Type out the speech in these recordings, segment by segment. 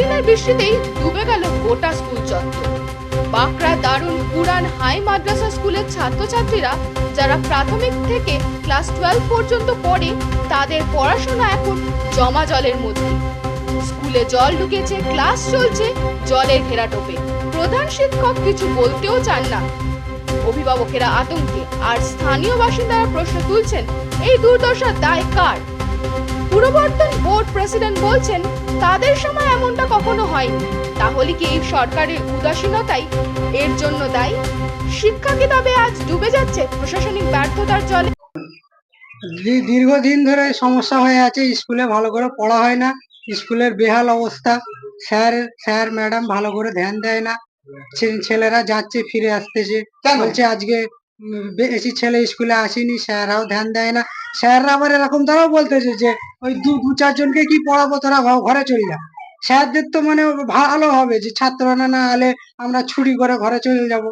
একদিনের বৃষ্টিতেই ডুবে গেল গোটা স্কুল চত্বর। বাঁকড়া দারুণ পুরান হাই মাদ্রাসা স্কুলের ছাত্রছাত্রীরা যারা প্রাথমিক থেকে ক্লাস টুয়েলভ পর্যন্ত পড়ে, তাদের পড়াশোনা এখন জমা জলের মধ্যে। স্কুলে জল ঢুকেছে, ক্লাস চলছে, জলের ঘেরাটোপে প্রধান শিক্ষক কিছু বলতেও চান না। অভিভাবকেরা আতঙ্কে, আর স্থানীয় বাসিন্দারা প্রশ্ন তুলছেন, এই দুর্দশার দায় কার? পুরবর্তন বোর্ড প্রেসিডেন্ট বলছেন তাদের সময় এমনটা কখনো হয়নি তাহলে কি এই সরকারের উদাসীনতাই এর জন্য দায়ী? শিক্ষা কি তবে আজ ডুবে যাচ্ছে প্রশাসনিক ব্যর্থতার জলে? দীর্ঘদিন ধরে সমস্যা হয়ে আছে স্কুলে ভালো করে পড়া হয় না স্কুলের বেহাল অবস্থা। স্যার স্যার ম্যাডাম ভালো করে ধ্যান দেয় না। ছেলেরা যাচ্ছে ফিরে আসতেছে। বলছে আজকে বেশি ছেলে স্কুলে আসেনি, স্যাররাও ধ্যান দেয় না। স্যাররা আবার এরকম তারাও বলতেছে যে, ওই দু দু চারজনকে কি পড়াবো, তোরা ঘরে চলে যা। স্যারদের তো মানে ভালো হবে যে, ছাত্ররা না হলে আমরা ছুটি করে ঘরে চলে যাব।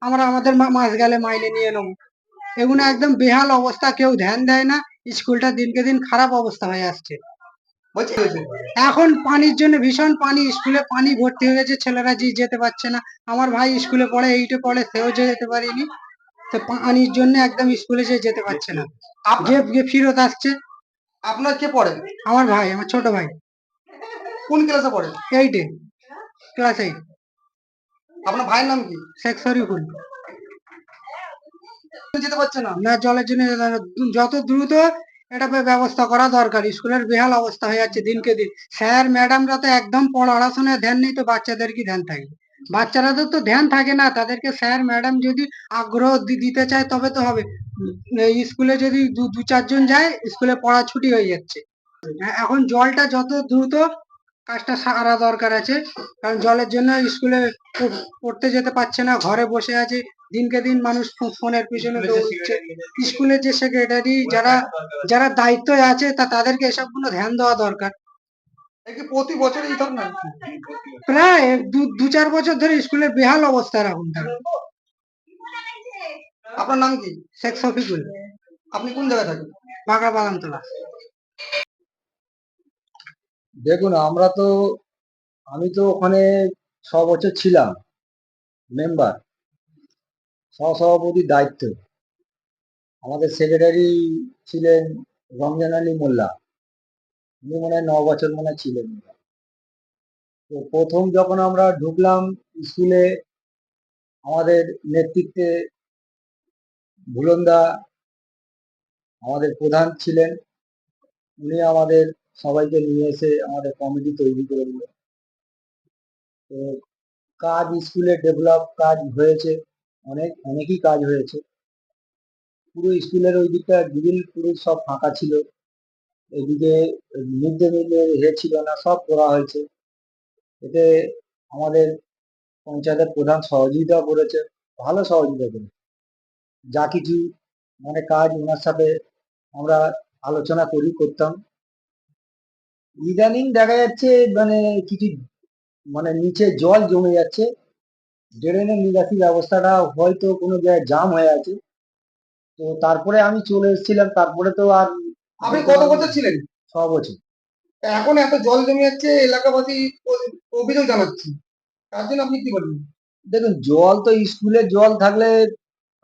আমরা আমাদের মাস গেলে মাইনে নিয়ে নেব। এগুলো একদম বেহাল অবস্থা, কেউ ধ্যান দেয় না। স্কুলটা দিনকে দিন খারাপ অবস্থা হয়ে আসছে। এখন পানির জন্য ভীষণ পানি, স্কুলে পানি ভর্তি হয়ে গেছে ছেলেরা যে যেতে পারছে না। আমার ভাই স্কুলে পড়ে, এইটে পড়ে, সেও যেতে পারিনি। পানির জন্য একদম স্কুলে সে যেতে পারছে না। যে ফিরত আসছে, আপনার কে পড়ে? আমার ভাই, আমার ছোট ভাই। কোন ক্লাসে পড়ে? এইটে ক্লাস এইট আপনার ভাইয়ের নাম কি? শেখ শরীফুল। যেতে পারছে না। না, জলের জন্য যত দ্রুত এটা ব্যবস্থা করা দরকার স্কুলের বেহাল অবস্থা হয়ে যাচ্ছে দিনকে দিন। স্যার ম্যাডামরা তো একদম পড়াশোনায় ধ্যান নেই, তো বাচ্চাদের কি ধ্যান থাকে? বাচ্চারাদের তো ধ্যান থাকে না তাদেরকে স্যার ম্যাডাম যদি আগ্রহ দি- দিতে চায় তবে তো হবে। স্কুলে যদি দু দু চারজন যায় স্কুলে পড়া ছুটি হয়ে যাচ্ছে। এখন জলটা যত দ্রুত কাজটা সারা দরকার আছে কারণ জলের জন্য স্কুলে পড়তে যেতে পারছে না ঘরে বসে আছে দিনকে দিন মানুষ ফোনের পিছনে দৌড়চ্ছে। স্কুলের যে সেক্রেটারি যারা যারা দায়িত্বে আছে তা তাদেরকে এসবগুলো ধ্যান দেওয়া দরকার। প্রতি বছর এই প্রায় দু দু চার বছর ধরে স্কুলের বেহাল অবস্থা এখন আপনার নাম কি? শেখ শফিকুল। আপনি কোন জায়গায় থাকেন? বাগানতলা দেখুন আমরা তো আমি তো ওখানে ছ বছর ছিলাম মেম্বার সহসভাপতির দায়িত্ব। আমাদের সেক্রেটারি ছিলেন রমজান আলী মোল্লা। উনি মনে হয় ন বছর মনে ছিলেন তো প্রথম যখন আমরা ঢুকলাম স্কুলে আমাদের নেতৃত্বে ভুলন্দা আমাদের প্রধান ছিলেন। উনি আমাদের সবাইকে নিয়ে এসে আমাদের কমিটি তৈরি করে দিল তো কাজ স্কুলে ডেভেলপ কাজ হয়েছে, অনেক, অনেকই কাজ হয়েছে। পুরো স্কুলের ওই দিকটা গ্রিল পুরো সব ফাঁকা ছিল। এদিকে মিড ডে মিলের ইয়ে ছিল না, সব করা হয়েছে। এতে আমাদের পঞ্চায়েতের প্রধান সহযোগিতা করেছে, ভালো সহযোগিতা করেছে। যা কিছু মানে কাজ ওনার সাথে আমরা আলোচনা করি, করতাম। ইদানিং দেখা যাচ্ছে মানে কিছু মানে নিচে জল জমে যাচ্ছে। ড্রেনের নিকাশি ব্যবস্থাটা হয়তো কোনো জায়গায় জাম হয়ে আছে। তো তারপরে আমি চলে এসেছিলাম, তারপরে তো আর আপনি কত বছর ছিলেন? ছ বছর। এখন এত জল জমে যাচ্ছে এলাকাবাসী অভিযোগ জানাচ্ছে। তার জন্য আপনি কি বলবেন? দেখুন জল তো স্কুলে জল থাকলে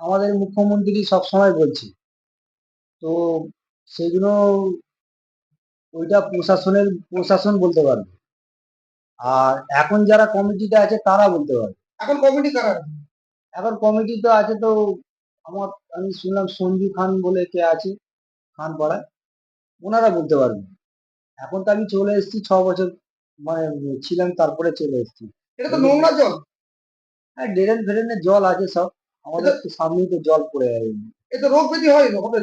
আমাদের মুখ্যমন্ত্রী সব সময় বলছে। তো সেগুলো ওইটা প্রশাসনের প্রশাসন বলতে পারবে। আর এখন যারা কমিটিতে আছে তারা বলতে পারবে। এখন কমিটি কারা? এখন কমিটি তো আছে তো আমার আমি শুনলাম সঞ্জু খান বলে কে আছে খান পাড়ায় ওনারা বলতে পারবেন। এখন তো আমি চলে এসেছি ছ বছর মানে ছিলাম তারপরে চলে এসেছি। এটা তো নোংরা জল। হ্যাঁ ড্রেন ফ্রেনের জল আছে সব। আমাদের তো সামনেই তো জল পড়ে যাবে। এতে রোগ ব্যাধি হয় হবে।